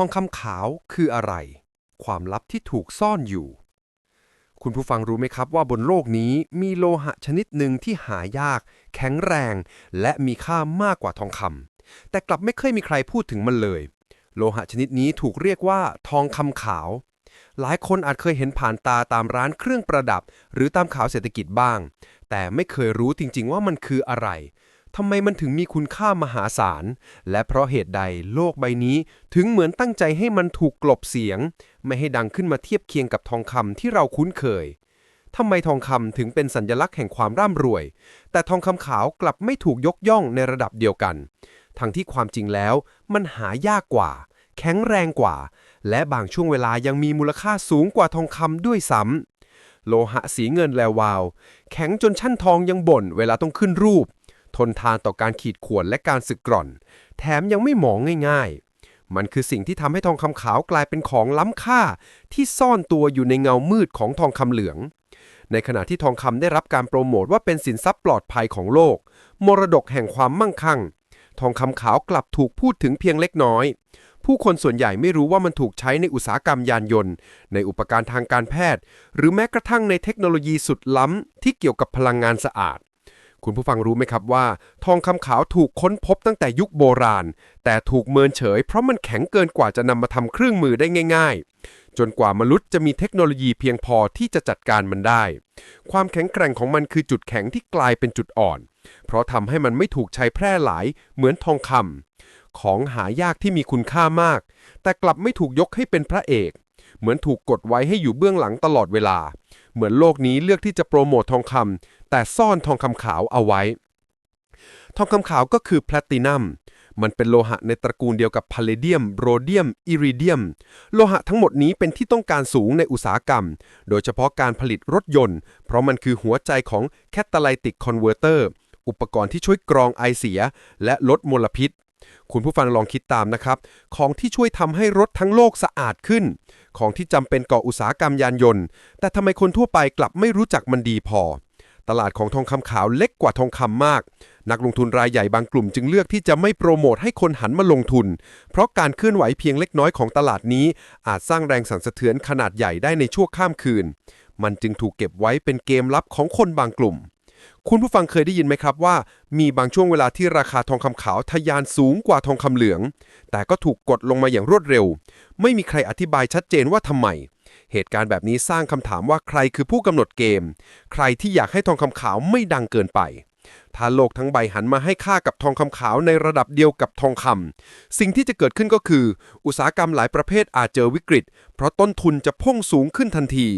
ทองคำขาวคืออะไร ความลับที่ถูกซ่อนอยู่ คุณผู้ฟังรู้ไหมครับว่าบนโลกนี้มีโลหะชนิดหนึ่งที่หายาก แข็งแรง และมีค่ามากกว่าทองคำแต่กลับไม่เคยมีใครพูดถึงมันเลย โลหะชนิดนี้ถูกเรียกว่า ทองคำขาว หลายคนอาจเคยเห็นผ่านตาตามร้านเครื่องประดับ หรือตามข่าวเศรษฐกิจบ้าง แต่ไม่เคยรู้จริงๆว่ามันคืออะไร ทำไมมันถึงมีคุณค่ามหาศาล และเพราะเหตุใดโลกใบนี้ถึงเหมือนตั้งใจให้มันถูกกลบเสียง ไม่ให้ดังขึ้นมาเทียบเคียงกับทองคำที่เราคุ้นเคยทำไมทองคำถึงเป็นสัญลักษณ์แห่งความร่ำรวย แต่ทองคำขาวกลับไม่ถูกยกย่องในระดับเดียวกัน ทั้งที่ความจริงแล้ว มันหายากกว่า แข็งแรงกว่า และบางช่วงเวลายังมีมูลค่าสูงกว่าทองคำด้วยซ้ำโลหะสีเงินแลวาว แข็งจนชั้นทองยังบ่นเวลาต้องขึ้นรูป ทนทานต่อการขีดข่วนและการสึกกร่อน แถมยังไม่หมองง่ายๆ มันคือสิ่งที่ทำให้ทองคำขาวกลายเป็นของล้ำค่า ที่ซ่อนตัวอยู่ในเงามืดของทองคำเหลือง ในขณะที่ทองคำได้รับการโปรโมทว่าเป็นสินทรัพย์ปลอดภัยของโลก มรดกแห่งความมั่งคั่ง ทองคำขาวกลับถูกพูดถึงเพียงเล็กน้อยผู้คนส่วนใหญ่ไม่รู้ว่ามันถูกใช้ในอุตสาหกรรมยานยนต์ ในอุปการทางการแพทย์ หรือแม้กระทั่งในเทคโนโลยีสุดล้ำที่เกี่ยวกับพลังงานสะอาด คุณผู้ฟังรู้ไหมครับว่า ทองคำขาวถูกค้นพบตั้งแต่ยุคโบราณ แต่ถูกเมินเฉย เพราะมันแข็งเกินกว่าจะนำมาทำเครื่องมือได้ง่าย ๆ จนกว่ามนุษย์จะมีเทคโนโลยีเพียงพอที่จะจัดการมันได้ ความแข็งแกร่งของมันคือจุดแข็งที่กลายเป็นจุดอ่อน เพราะทำให้มันไม่ถูกใช้แพร่หลาย เหมือนทองคำของหายากที่มีคุณค่ามาก แต่กลับไม่ถูกยกให้เป็นพระเอก เหมือนถูกกดไว้ให้อยู่เบื้องหลังตลอดเวลา เหมือนโลกนี้เลือกที่จะโปรโมททองคำแต่ซ่อนทองคำขาวเอาไว้ ทองคำขาวก็คือแพลตินัมมันเป็นโลหะในตระกูลเดียวกับพาเลเดียม โรเดียม อิริเดียม โลหะทั้งหมดนี้เป็นที่ต้องการสูงในอุตสาหกรรม โดยเฉพาะการผลิตรถยนต์ เพราะมันคือหัวใจของ Catalytic Converter อุปกรณ์ที่ช่วยกรองไอเสีย และลดมลพิษ คุณผู้ฟังลองคิดตามนะครับ ของที่ช่วยทำให้รถทั้งโลกสะอาดขึ้น ของที่จำเป็นก่ออุตสาหกรรมยานยนต์ แต่ทำไมคนทั่วไปกลับไม่รู้จักมันดีพอ ตลาดของทองคำขาวเล็กกว่าทองคำมาก นักลงทุนรายใหญ่บางกลุ่มจึงเลือกที่จะไม่โปรโมทให้คนหันมาลงทุน เพราะการเคลื่อนไหวเพียงเล็กน้อยของตลาดนี้ อาจสร้างแรงสั่นสะเทือนขนาดใหญ่ได้ในชั่วข้ามคืน มันจึงถูกเก็บไว้เป็นเกมลับของคนบางกลุ่ม คุณผู้ฟังเคยได้ยินไหมครับว่า มีบางช่วงเวลาที่ราคาทองคำขาวทะยานสูงกว่าทองคำเหลือง แต่ก็ถูกกดลงมาอย่างรวดเร็ว ไม่มีใครอธิบายชัดเจนว่าทำไม เหตุการณ์แบบนี้สร้างคำถามว่าใครคือผู้กำหนดเกม ใครที่อยากให้ทองคำขาวไม่ดังเกินไป ถ้าโลกทั้งใบหันมาให้ค่ากับทองคำขาวในระดับเดียวกับทองคำสิ่งที่จะเกิดขึ้นก็คือ อุตสาหกรรมหลายประเภทอาจเจอวิกฤต เพราะต้นทุนจะพุ่งสูงขึ้นทันที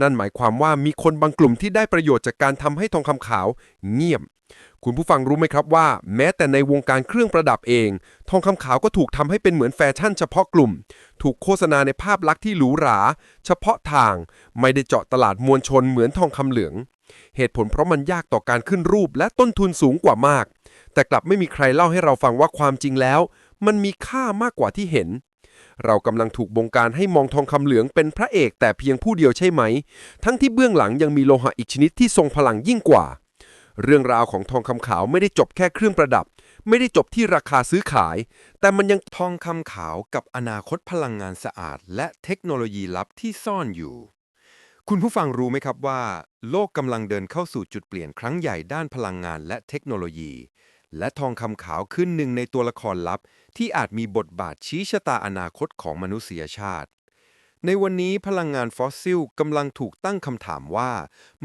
นั่นหมายความว่ามีคนบางกลุ่มที่ได้ประโยชน์จากการทำให้ทองคำขาว เงียบ คุณผู้ฟังรู้ไหมครับว่า แม้แต่ในวงการเครื่องประดับเอง ทองคำขาวก็ถูกทำให้เป็นเหมือนแฟชั่นเฉพาะกลุ่ม ถูกโฆษณาในภาพลักษณ์ที่หรูหรา เฉพาะทาง ไม่ได้เจาะตลาดมวลชนเหมือนทองคำเหลือง เหตุผลเพราะมันยากต่อการขึ้นรูปและต้นทุนสูงกว่ามาก แต่กลับไม่มีใครเล่าให้เราฟังว่าความจริงแล้ว มันมีค่ามากกว่าที่เห็น เรากำลังถูกบงการให้มองทองคำเหลืองเป็นพระเอกแต่เพียงผู้เดียวใช่ไหม ทั้งที่เบื้องหลังยังมีโลหะอีกชนิดที่ทรงพลังยิ่งกว่า เรื่องราวของทองคำขาวไม่ได้จบแค่เครื่องประดับ ไม่ได้จบที่ราคาซื้อขาย แต่มันยังทองคำขาวกับอนาคตพลังงานสะอาด และเทคโนโลยีลับที่ซ่อนอยู่ คุณผู้ฟังรู้ไหมครับว่า โลกกำลังเดินเข้าสู่จุดเปลี่ยนครั้งใหญ่ด้านพลังงานและเทคโนโลยี และทองคำขาวขึ้นหนึ่งในตัวละครลับ ที่อาจมีบทบาทชี้ชะตาอนาคตของมนุษยชาติ ในวันนี้พลังงานฟอสซิลกำลังถูกตั้งคำถามว่า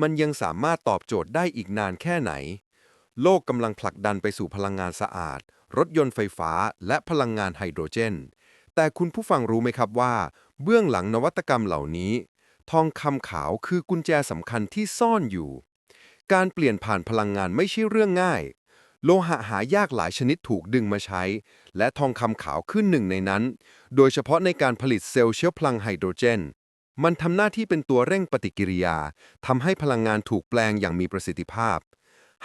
มันยังสามารถตอบโจทย์ได้อีกนานแค่ไหน โลกกำลังผลักดันไปสู่พลังงานสะอาด รถยนต์ไฟฟ้า และพลังงานไฮโดรเจน แต่คุณผู้ฟังรู้ไหมครับว่า เบื้องหลังนวัตกรรมเหล่านี้ ทองคำขาวคือกุญแจสำคัญที่ซ่อนอยู่ การเปลี่ยนผ่านพลังงานไม่ใช่เรื่องง่าย โลหะหายากหลายชนิดถูกดึงมาใช้ และทองคำขาวขึ้นหนึ่งในนั้น โดยเฉพาะในการผลิตเซลล์เชื้อพลังไฮโดรเจน มันทำหน้าที่เป็นตัวเร่งปฏิกิริยาทำให้พลังงานถูกแปลงอย่างมีประสิทธิภาพ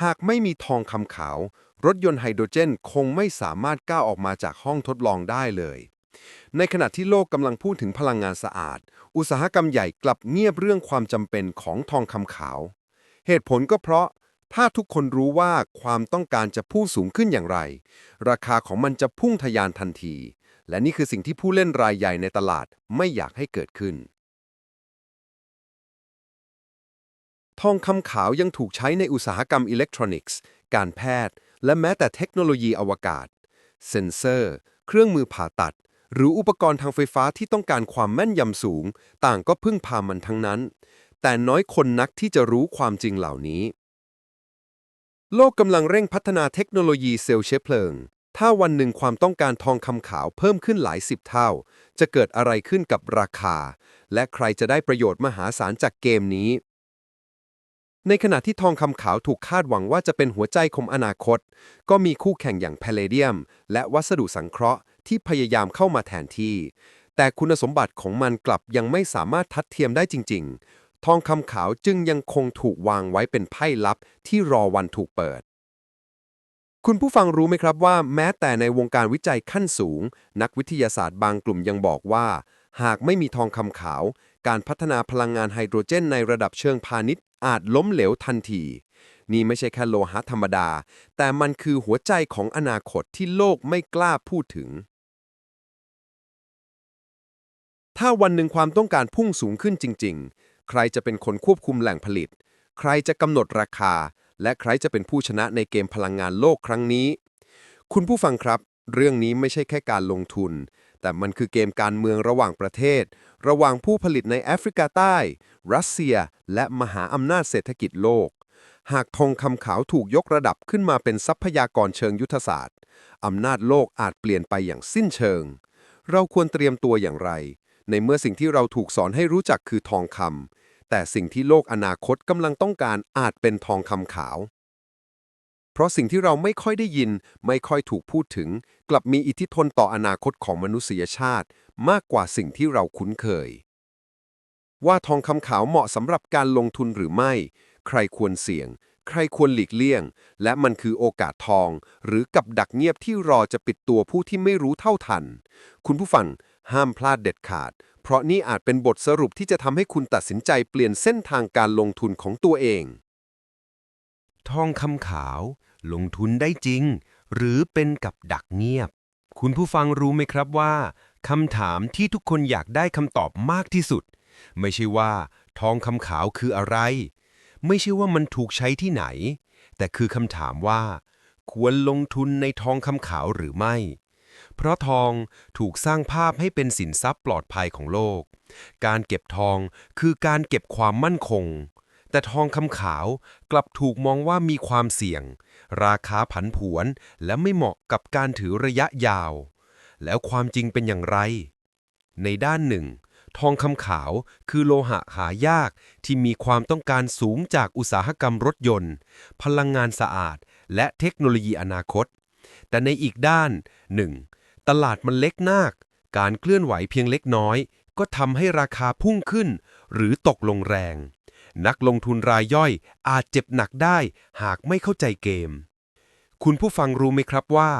หากไม่มีทองคำขาว รถยนต์ไฮโดรเจนคงไม่สามารถก้าวออกมาจากห้องทดลองได้เลย ในขณะที่โลกกำลังพูดถึงพลังงานสะอาด อุตสาหกรรมใหญ่กลับเงียบเรื่องความจำเป็นของทองคำขาว เหตุผลก็เพราะถ้าทุกคนรู้ว่าความต้องการจะพุ่งสูงขึ้นอย่างไร ราคาของมันจะพุ่งทะยานทันที และนี่คือสิ่งที่ผู้เล่นรายใหญ่ในตลาดไม่อยากให้เกิดขึ้น ทองคำขาวยังถูกใช้ในอุตสาหกรรมอิเล็กทรอนิกส์ การแพทย์ และแม้แต่เทคโนโลยีอวกาศ เซ็นเซอร์ เครื่องมือผ่าตัด หรืออุปกรณ์ทางไฟฟ้าที่ต้องการความแม่นยำสูง ต่างก็พึ่งพามันทั้งนั้น แต่น้อยคนนักที่จะรู้ความจริงเหล่านี้ โลกกำลังเร่งพัฒนาเทคโนโลยีเซลล์เชื้อเพลิง ถ้าวันหนึ่งความต้องการทองคำขาวเพิ่มขึ้นหลายสิบเท่า จะเกิดอะไรขึ้นกับราคา และใครจะได้ประโยชน์มหาศาลจากเกมนี้ในขณะที่ทองคำขาวถูกคาดหวังว่าจะเป็นหัวใจของอนาคต ก็มีคู่แข่งอย่างแพลเลเดียม และวัสดุสังเคราะห์ ที่พยายามเข้ามาแทนที่ แต่คุณสมบัติของมันกลับยังไม่สามารถทัดเทียมได้จริง ๆ ทองคำขาวจึงยังคงถูกวางไว้เป็นไพ่ลับที่รอวันถูกเปิด คุณผู้ฟังรู้ไหมครับว่า แม้แต่ในวงการวิจัยขั้นสูง นักวิทยาศาสตร์บางกลุ่มยังบอกว่า หากไม่มีทองคำขาว การพัฒนาพลังงานไฮโดรเจน ในระดับเชิงพาณิชย์ อาจล้มเหลวทันทีนี่ไม่ใช่แค่โลหะธรรมดา แต่มันคือหัวใจของอนาคตที่โลกไม่กล้าพูดถึง ถ้าวันหนึ่งความต้องการพุ่งสูงขึ้นจริง ๆ ใครจะเป็นคนควบคุมแหล่งผลิต ใครจะกำหนดราคา และใครจะเป็นผู้ชนะในเกมพลังงานโลกครั้งนี้ คุณผู้ฟังครับ เรื่องนี้ไม่ใช่แค่การลงทุน แต่มันคือเกมการเมืองระหว่างประเทศ ระหว่างผู้ผลิตในแอฟริกาใต้ รัสเซีย และมหาอำนาจเศรษฐกิจโลก หากทองคำขาวถูกยกระดับขึ้นมาเป็นทรัพยากรเชิงยุทธศาสตร์อำนาจโลกอาจเปลี่ยนไปอย่างสิ้นเชิง เราควรเตรียมตัวอย่างไร ในเมื่อสิ่งที่เราถูกสอนให้รู้จักคือทองคำแต่สิ่งที่โลกอนาคตกำลังต้องการอาจเป็นทองคำขาว เพราะสิ่งที่เราไม่ค่อยได้ยิน ไม่ค่อยถูกพูดถึง กลับมีอิทธิพลต่ออนาคตของมนุษยชาติ มากกว่าสิ่งที่เราคุ้นเคย ว่าทองคำขาวเหมาะสำหรับการลงทุนหรือไม่ ใครควรเสี่ยง ใครควรหลีกเลี่ยง และมันคือโอกาสทอง หรือกับดักเงียบที่รอจะปิดตัวผู้ที่ไม่รู้เท่าทัน คุณผู้ฟัง ห้ามพลาดเด็ดขาด เพราะนี่อาจเป็นบทสรุปที่จะทำให้คุณตัดสินใจเปลี่ยนเส้นทางการลงทุนของตัวเอง ทองคำขาว ลงทุนได้จริง หรือเป็นกับดักเงียบ คุณผู้ฟังรู้ไหมครับว่าคำถามที่ทุกคนอยากได้คำตอบมากที่สุด ไม่ใช่ว่า ทองคำขาวคืออะไร ไม่ใช่ว่ามันถูกใช้ที่ไหน แต่คือคำถามว่า ควรลงทุนในทองคำขาวหรือไม่ เพราะทองถูกสร้างภาพให้เป็นสินทรัพย์ปลอดภัยของโลก การเก็บทองคือการเก็บความมั่นคง แต่ทองคำขาวกลับถูกมองว่ามีความเสี่ยง ราคาผันผวนและไม่เหมาะกับการถือระยะยาว แล้วความจริงเป็นอย่างไร ในด้านหนึ่ง ทองคำขาวคือโลหะหายากที่มีความต้องการสูงจากอุตสาหกรรมรถยนต์ พลังงานสะอาด และเทคโนโลยีอนาคตแต่ในอีกด้าน 1. ตลาดมันเล็กมาก การเคลื่อนไหวเพียงเล็กน้อย ก็ทำให้ราคาพุ่งขึ้น หรือตกลงแรง นักลงทุนรายย่อยอาจเจ็บหนักได้ หากไม่เข้าใจเกม คุณผู้ฟังรู้ไหมครับว่า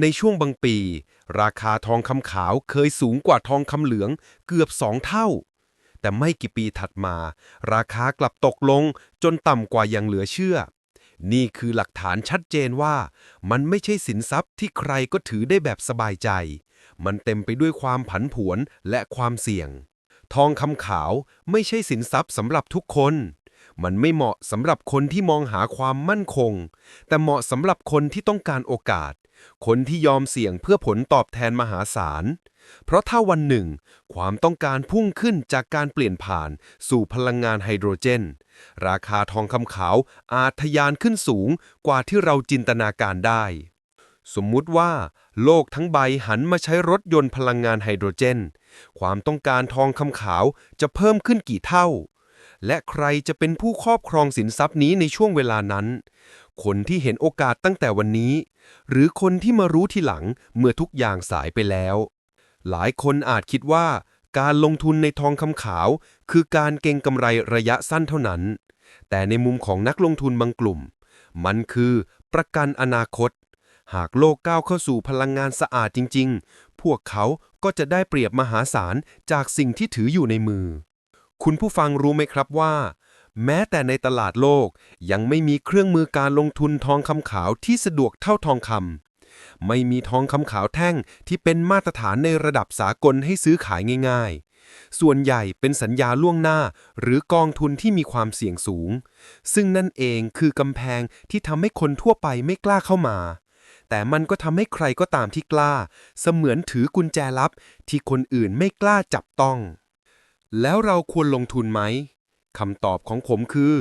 ในช่วงบางปี ราคาทองคำขาวเคยสูงกว่าทองคำเหลืองเกือบสองเท่า แต่ไม่กี่ปีถัดมา ราคากลับตกลงจนต่ำกว่าอย่างเหลือเชื่อ นี่คือหลักฐานชัดเจนว่า มันไม่ใช่สินทรัพย์ที่ใครก็ถือได้แบบสบายใจ มันเต็มไปด้วยความผันผวนและความเสี่ยง ทองคำขาวไม่ใช่สินทรัพย์สำหรับทุกคน มันไม่เหมาะสำหรับคนที่มองหาความมั่นคง แต่เหมาะสำหรับคนที่ต้องการโอกาส คนที่ยอมเสี่ยงเพื่อผลตอบแทนมหาศาล เพราะถ้าวันหนึ่ง ความต้องการพุ่งขึ้นจากการเปลี่ยนผ่านสู่พลังงานไฮโดรเจน ราคาทองคำขาวอาจทะยานขึ้นสูงกว่าที่เราจินตนาการได้ สมมุติว่า โลกทั้งใบหันมาใช้รถยนต์พลังงานไฮโดรเจน ความต้องการทองคำขาวจะเพิ่มขึ้นกี่เท่า และใครจะเป็นผู้ครอบครองสินทรัพย์นี้ในช่วงเวลานั้น คนที่เห็นโอกาสตั้งแต่วันนี้ หรือคนที่มารู้ทีหลังเมื่อทุกอย่างสายไปแล้ว หลายคนอาจคิดว่า การลงทุนในทองคำขาว คือการเก็งกำไรระยะสั้นเท่านั้น แต่ในมุมของนักลงทุนบางกลุ่ม มันคือประกันอนาคต หากโลกก้าวเข้าสู่พลังงานสะอาดจริง ๆ พวกเขาก็จะได้เปรียบมหาศาลจากสิ่งที่ถืออยู่ในมือ คุณผู้ฟังรู้ไหมครับว่า แม้แต่ในตลาดโลกยังไม่มีเครื่องมือการลงทุนทองคำขาวที่สะดวกเท่าทองคำไม่มีทองคำขาวแท่งที่เป็นมาตรฐานในระดับสากลให้ซื้อขายง่าย ๆ ส่วนใหญ่เป็นสัญญาล่วงหน้าหรือกองทุนที่มีความเสี่ยงสูง ซึ่งนั่นเองคือกำแพงที่ทำให้คนทั่วไปไม่กล้าเข้ามาแต่มันก็ทำให้ใครก็ตามที่กล้า เสมือนถือกุญแจลับที่คนอื่นไม่กล้าจับต้อง แล้วเราควรลงทุนไหมคำตอบของผมคือ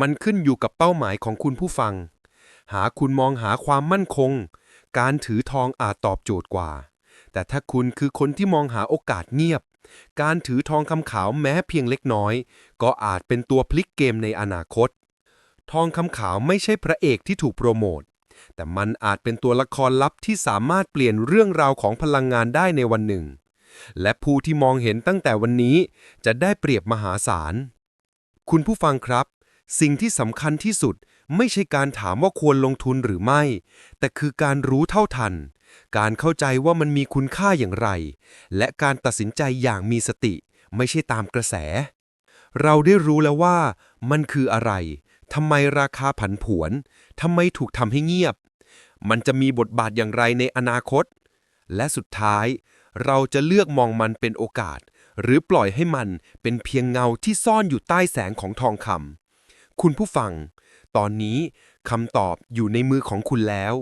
มันขึ้นอยู่กับเป้าหมายของคุณผู้ฟัง หาคุณมองหาความมั่นคง การถือทองอาจตอบโจทย์กว่า แต่ถ้าคุณคือคนที่มองหาโอกาสเงียบ การถือทองคำขาวแม้เพียงเล็กน้อย ก็อาจเป็นตัวพลิกเกมในอนาคต ทองคำขาวไม่ใช่พระเอกที่ถูกโปรโมทแต่มันอาจเป็นตัวละครลับที่สามารถเปลี่ยนเรื่องราวของพลังงานได้ในวันหนึ่ง และผู้ที่มองเห็นตั้งแต่วันนี้จะได้เปรียบมหาศาล คุณผู้ฟังครับ สิ่งที่สำคัญที่สุดไม่ใช่การถามว่าควรลงทุนหรือไม่ แต่คือการรู้เท่าทัน การเข้าใจว่ามันมีคุณค่าอย่างไร และการตัดสินใจอย่างมีสติ ไม่ใช่ตามกระแส เราได้รู้แล้วว่า มันคืออะไรทำไมราคาผันผวนทำไมถูกทำให้เงียบ มันจะมีบทบาทอย่างไรในอนาคต และสุดท้าย เราจะเลือกมองมันเป็นโอกาส หรือปล่อยให้มันเป็นเพียงเงาที่ซ่อนอยู่ใต้แสงของทองคำคุณผู้ฟัง ตอนนี้คำตอบอยู่ในมือของคุณแล้ว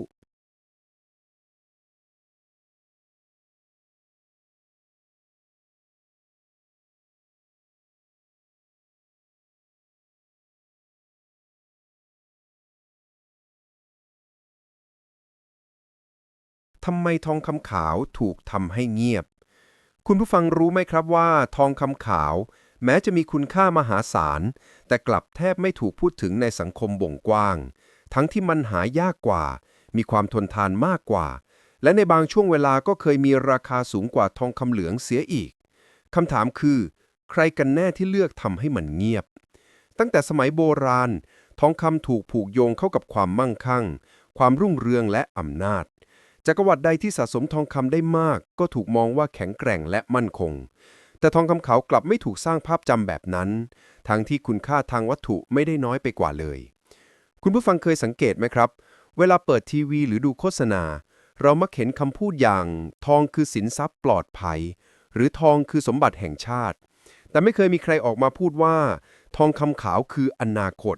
ทำไมทองคำขาวถูกทำให้เงียบ คุณผู้ฟังรู้ไหมครับว่า ทองคำขาว แม้จะมีคุณค่ามหาศาล แต่กลับแทบไม่ถูกพูดถึงในสังคมบ่งกว้าง ทั้งที่มันหายากกว่า มีความทนทานมากกว่า และในบางช่วงเวลาก็เคยมีราคาสูงกว่าทองคำเหลืองเสียอีกคำถามคือ ใครกันแน่ที่เลือกทำให้มันเงียบ ตั้งแต่สมัยโบราณ ทองคำถูกผูกโยงเข้ากับความมั่งคั่ง ความรุ่งเรืองและอำนาจ จักรวรรดิใดที่สะสมทองคำได้มาก ก็ถูกมองว่าแข็งแกร่งและมั่นคง แต่ทองคำขาวกลับไม่ถูกสร้างภาพจำแบบนั้น ทั้งที่คุณค่าทางวัตถุไม่ได้น้อยไปกว่าเลย คุณผู้ฟังเคยสังเกตไหมครับ เวลาเปิดทีวีหรือดูโฆษณา เรามักเห็นคำพูดอย่าง ทองคือสินทรัพย์ปลอดภัย หรือทองคือสมบัติแห่งชาติ แต่ไม่เคยมีใครออกมาพูดว่า ทองคำขาวคืออนาคต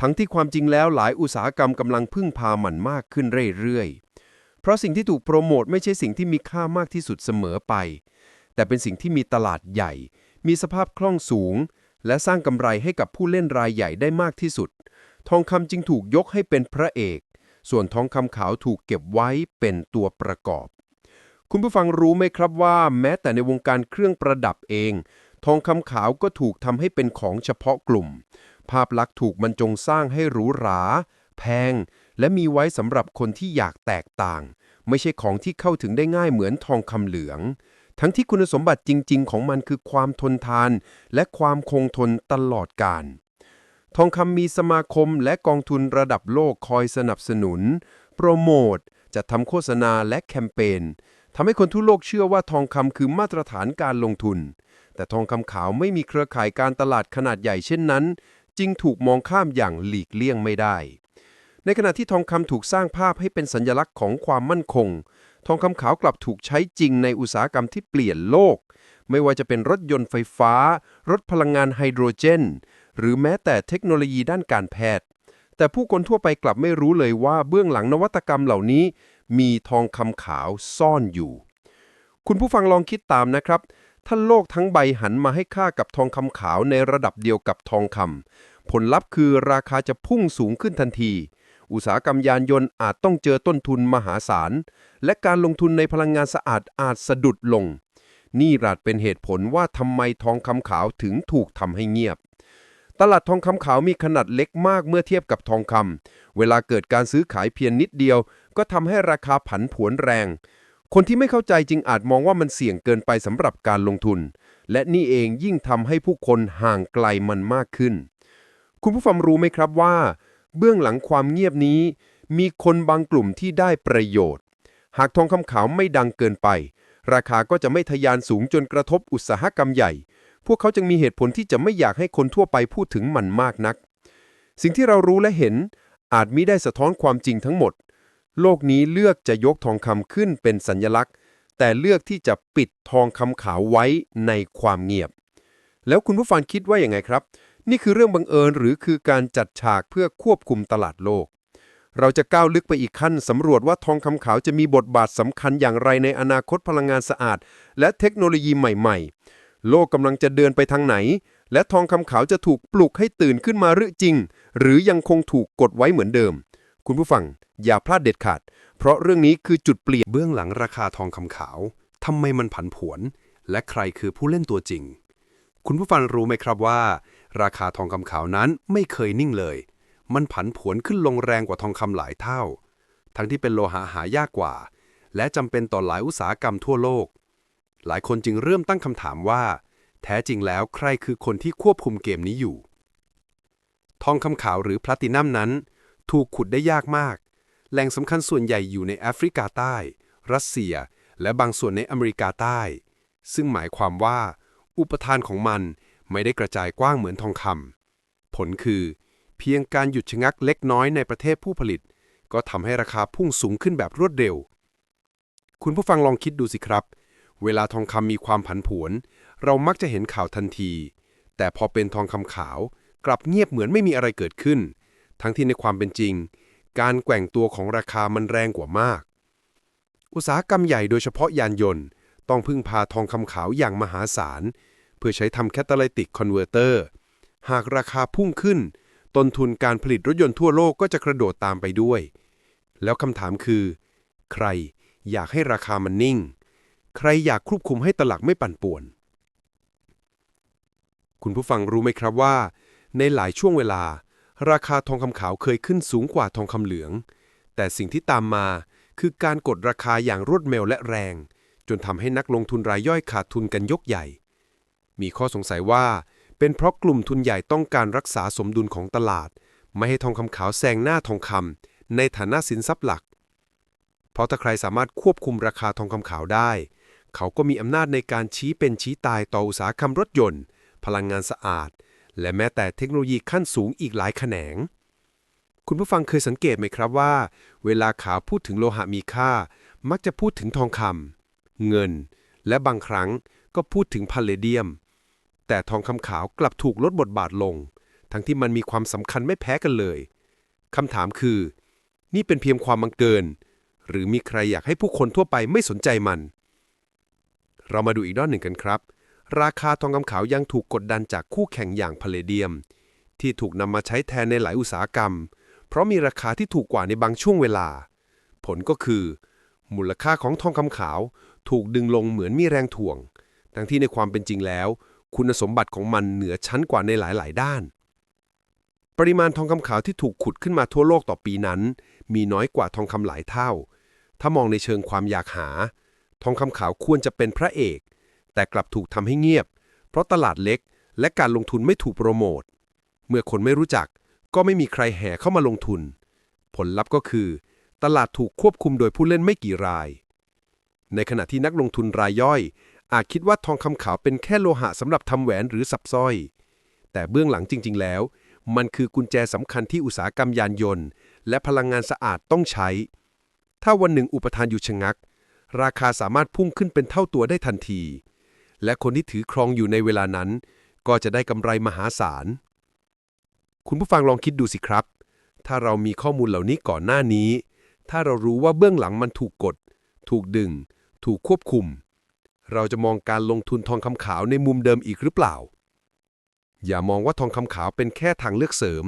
ทั้งที่ความจริงแล้วหลายอุตสาหกรรมกำลังพึ่งพามันมากขึ้นเรื่อยๆ เพราะสิ่งที่ถูกโปรโมทไม่ใช่สิ่งที่มีค่ามากที่สุดเสมอไป แต่เป็นสิ่งที่มีตลาดใหญ่ มีสภาพคล่องสูง และสร้างกำไรให้กับผู้เล่นรายใหญ่ได้มากที่สุด ทองคำจึงถูกยกให้เป็นพระเอก ส่วนทองคำขาวถูกเก็บไว้เป็นตัวประกอบ คุณผู้ฟังรู้ไหมครับว่า แม้แต่ในวงการเครื่องประดับเอง ทองคำขาวก็ถูกทำให้เป็นของเฉพาะกลุ่ม ภาพลักษณ์ถูกบรรจงสร้างให้หรูหรา แพง และมีไว้สำหรับคนที่อยากแตกต่าง ไม่ใช่ของที่เข้าถึงได้ง่ายเหมือนทองคำเหลือง ทั้งที่คุณสมบัติจริง ๆ ของมันคือความทนทาน และความคงทนตลอดกาลทองคำมีสมาคมและกองทุนระดับโลกคอยสนับสนุน โปรโมทจะทำโฆษณาและแคมเปญทำให้คนทั่วโลกเชื่อว่าทองคำคือมาตรฐานการลงทุน แต่ทองคำขาวไม่มีเครือข่ายการตลาดขนาดใหญ่เช่นนั้น จึงถูกมองข้ามอย่างหลีกเลี่ยงไม่ได้ ในขณะที่ทองคำถูกสร้างภาพให้เป็นสัญลักษณ์ของความมั่นคง ทองคำขาวกลับถูกใช้จริงในอุตสาหกรรมที่เปลี่ยนโลก ไม่ว่าจะเป็นรถยนต์ไฟฟ้า รถพลังงานไฮโดรเจน หรือแม้แต่เทคโนโลยีด้านการแพทย์ แต่ผู้คนทั่วไปกลับไม่รู้เลยว่าเบื้องหลังนวัตกรรมเหล่านี้ มีทองคำขาวซ่อนอยู่ คุณผู้ฟังลองคิดตามนะครับ ถ้าโลกทั้งใบหันมาให้ค่ากับทองคำขาวในระดับเดียวกับทองคำผลลัพธ์คือราคาจะพุ่งสูงขึ้นทันที อุตสาหกรรมยานยนต์อาจต้องเจอต้นทุนมหาศาล และการลงทุนในพลังงานสะอาดอาจสะดุดลง นี่อาจเป็นเหตุผลว่าทำไมทองคำขาวถึงถูกทำให้เงียบ ตลาดทองคำขาวมีขนาดเล็กมากเมื่อเทียบกับทองคำเวลาเกิดการซื้อขายเพียงนิดเดียว ก็ทำให้ราคาผันผวนแรง คนที่ไม่เข้าใจจึงอาจมองว่ามันเสี่ยงเกินไปสำหรับการลงทุน และนี่เองยิ่งทำให้ผู้คนห่างไกลมันมากขึ้นคุณผู้ฟังรู้ไหมครับว่า เบื้องหลังความเงียบนี้ มีคนบางกลุ่มที่ได้ประโยชน์ หากทองคำขาวไม่ดังเกินไป ราคาก็จะไม่ทะยานสูงจนกระทบอุตสาหกรรมใหญ่ พวกเขาจึงมีเหตุผลที่จะไม่อยากให้คนทั่วไปพูดถึงมันมากนัก สิ่งที่เรารู้และเห็นอาจมิได้สะท้อนความจริงทั้งหมด โลกนี้เลือกจะยกทองคำขึ้นเป็นสัญลักษณ์ แต่เลือกที่จะปิดทองคำขาวไว้ในความเงียบ แล้วคุณผู้ฟังคิดว่าอย่างไงครับ นี่คือเรื่องบังเอิญหรือคือการจัดฉากเพื่อควบคุมตลาดโลก เราจะก้าวลึกไปอีกขั้นสำรวจว่าทองคำขาวจะมีบทบาทสำคัญอย่างไรในอนาคตพลังงานสะอาด และเทคโนโลยีใหม่ๆ โลกกำลังจะเดินไปทางไหน และทองคำขาวจะถูกปลุกให้ตื่นขึ้นมาหรือจริง หรือยังคงถูกกดไว้เหมือนเดิม คุณผู้ฟังอย่าพลาดเด็ดขาด เพราะเรื่องนี้คือจุดเปลี่ยนเบื้องหลังราคาทองคำขาวทำไมมันผันผวน และใครคือผู้เล่นตัวจริง คุณผู้ฟังรู้ไหมครับว่า ราคาทองคำขาวนั้นไม่เคยนิ่งเลย มันผันผวนขึ้นลงแรงกว่าทองคำหลายเท่า ทั้งที่เป็นโลหะหายากกว่า และจำเป็นต่อหลายอุตสาหกรรมทั่วโลก หลายคนจึงเริ่มตั้งคำถามว่า แท้จริงแล้วใครคือคนที่ควบคุมเกมนี้อยู่ ทองคำขาวหรือพลตินัมนั้น ถูกขุดได้ยากมาก แหล่งสำคัญส่วนใหญ่อยู่ในแอฟริกาใต้ รัสเซีย และบางส่วนในอเมริกาใต้ ซึ่งหมายความว่าอุปทานของมัน ไม่ได้กระจายกว้างเหมือนทองคำผลคือ เพียงการหยุดชะงักเล็กน้อยในประเทศผู้ผลิต ก็ทำให้ราคาพุ่งสูงขึ้นแบบรวดเร็ว คุณผู้ฟังลองคิดดูสิครับ เวลาทองคำมีความผันผวน เรามักจะเห็นข่าวทันที แต่พอเป็นทองคำขาว กลับเงียบเหมือนไม่มีอะไรเกิดขึ้น ทั้งที่ในความเป็นจริง การแกว่งตัวของราคามันแรงกว่ามาก อุตสาหกรรมใหญ่โดยเฉพาะยานยนต์ ต้องพึ่งพาทองคำขาวอย่างมหาศาล พื่อใช้ทำแคตาลิติกคอนเวอร์เตอร์หากราคาพุ่งขึ้น ต้นทุนการผลิตรถยนต์ทั่วโลกก็จะกระโดดตามไปด้วย แล้วคำถามคือ ใครอยากให้ราคามันนิ่ง ใครอยากควบคุมให้ตลาดไม่ปั่นป่วน คุณผู้ฟังรู้ไหมครับว่า ในหลายช่วงเวลา ราคาทองคำขาวเคยขึ้นสูงกว่าทองคำเหลือง แต่สิ่งที่ตามมาคือการกดราคาอย่างรวดเร็วและแรง จนทำให้นักลงทุนรายย่อยขาดทุนกันยกใหญ่ มีข้อสงสัยว่า เป็นเพราะกลุ่มทุนใหญ่ต้องการรักษาสมดุลของตลาด ไม่ให้ทองคำขาวแซงหน้าทองคำในฐานะสินทรัพย์หลัก เพราะถ้าใครสามารถควบคุมราคาทองคำขาวได้ เขาก็มีอำนาจในการชี้เป็นชี้ตายต่ออุตสาหกรรมรถยนต์ พลังงานสะอาด และแม้แต่เทคโนโลยีขั้นสูงอีกหลายแขนงคุณผู้ฟังเคยสังเกตไหมครับว่า เวลาข่าวพูดถึงโลหะมีค่า มักจะพูดถึงทองคำเงิน และบางครั้งก็พูดถึงพาเลเดียม แต่ทองคำขาวกลับถูกลดบทบาทลง ทั้งที่มันมีความสำคัญไม่แพ้กันเลยคำถามคือ นี่เป็นเพียงความบังเกิน หรือมีใครอยากให้ผู้คนทั่วไปไม่สนใจมัน เรามาดูอีกด้านหนึ่งกันครับ ราคาทองคำขาวยังถูกกดดันจากคู่แข่งอย่างพาเลเดียม ที่ถูกนำมาใช้แทนในหลายอุตสาหกรรม เพราะมีราคาที่ถูกกว่าในบางช่วงเวลา ผลก็คือ มูลค่าของทองคำขาว ถูกดึงลงเหมือนมีแรงถ่วง ทั้งที่ในความเป็นจริงแล้ว คุณสมบัติของมันเหนือชั้นกว่าในหลาย ๆ ด้าน ปริมาณทองคำขาวที่ถูกขุดขึ้นมาทั่วโลกต่อปีนั้น มีน้อยกว่าทองคำหลายเท่า ถ้ามองในเชิงความอยากหา ทองคำขาวควรจะเป็นพระเอก แต่กลับถูกทำให้เงียบ เพราะตลาดเล็กและการลงทุนไม่ถูกโปรโมท เมื่อคนไม่รู้จักก็ไม่มีใครแห่เข้ามาลงทุน ผลลัพธ์ก็คือ ตลาดถูกควบคุมโดยผู้เล่นไม่กี่ราย ในขณะที่นักลงทุนรายย่อย อาจคิดว่าทองคำขาวเป็นแค่โลหะสำหรับทำแหวนหรือสับสร้อย แต่เบื้องหลังจริง ๆ แล้ว มันคือกุญแจสำคัญที่อุตสาหกรรมยานยนต์ และพลังงานสะอาดต้องใช้ ถ้าวันหนึ่งอุปทานอยู่ชะงัก ราคาสามารถพุ่งขึ้นเป็นเท่าตัวได้ทันที และคนที่ถือครองอยู่ในเวลานั้น ก็จะได้กำไรมหาศาล คุณผู้ฟังลองคิดดูสิครับ ถ้าเรามีข้อมูลเหล่านี้ก่อนหน้านี้ ถ้าเรารู้ว่าเบื้องหลังมันถูกกด ถูกดึง ถูกควบคุม เราจะมองการลงทุนทองคำขาวในมุมเดิมอีกหรือเปล่า อย่ามองว่าทองคำขาวเป็นแค่ทางเลือกเสริม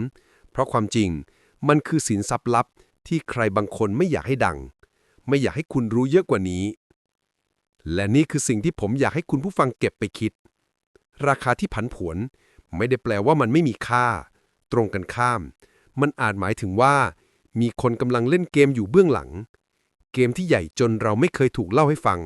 เพราะความจริงมันคือสินทรัพย์ลับที่ใครบางคนไม่อยากให้ดัง ไม่อยากให้คุณรู้เยอะกว่านี้ และนี่คือสิ่งที่ผมอยากให้คุณผู้ฟังเก็บไปคิด ราคาที่ผันผวนไม่ได้แปลว่ามันไม่มีค่า ตรงกันข้าม มันอาจหมายถึงว่า มีคนกำลังเล่นเกมอยู่เบื้องหลัง เกมที่ใหญ่จนเราไม่เคยถูกเล่าให้ฟัง